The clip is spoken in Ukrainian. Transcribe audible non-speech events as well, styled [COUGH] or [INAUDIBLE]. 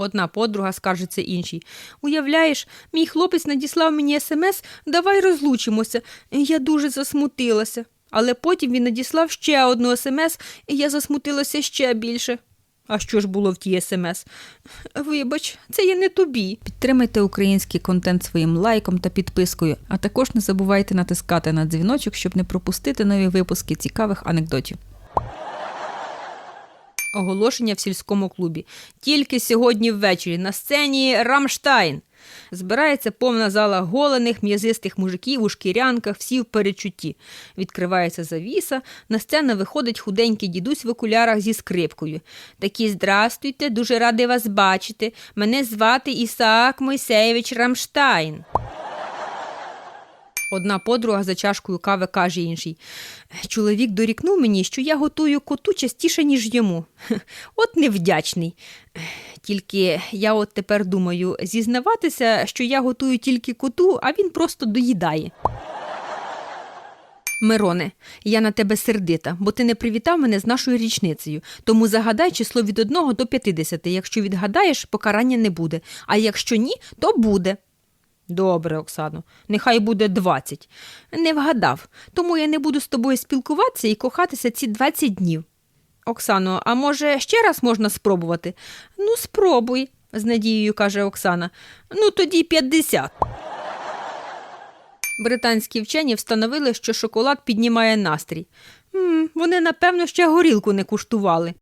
Одна подруга скаржиться іншій. Уявляєш, мій хлопець надіслав мені смс, давай розлучимося. Я дуже засмутилася. Але потім він надіслав ще одну смс, і я засмутилася ще більше. А що ж було в тій смс? Вибач, це я не тобі. Підтримайте український контент своїм лайком та підпискою, а також не забувайте натискати на дзвіночок, щоб не пропустити нові випуски цікавих анекдотів. Оголошення в сільському клубі. Тільки сьогодні ввечері на сцені Рамштайн. Збирається повна зала голених, м'язистих мужиків у шкірянках, всі в перечутті. Відкривається завіса, на сцену виходить худенький дідусь в окулярах зі скрипкою. Такі здрастуйте, дуже радий вас бачити. Мене звати Ісаак Мойсеєвич Рамштайн. Одна подруга за чашкою кави каже іншій. Чоловік дорікнув мені, що я готую коту частіше, ніж йому. [LAUGHS] От невдячний. Тільки я от тепер думаю, зізнаватися, що я готую тільки коту, а він просто доїдає. Мироне, я на тебе сердита, бо ти не привітав мене з нашою річницею. Тому загадай число від 1 до 50. Якщо відгадаєш, покарання не буде. А якщо ні, то буде. Добре, Оксано, нехай буде 20. Не вгадав, тому я не буду з тобою спілкуватися і кохатися ці 20 днів. Оксано, а може ще раз можна спробувати? Ну, спробуй, з надією каже Оксана. Ну, тоді 50. Британські вчені встановили, що шоколад піднімає настрій. м вони, напевно, ще горілку не куштували.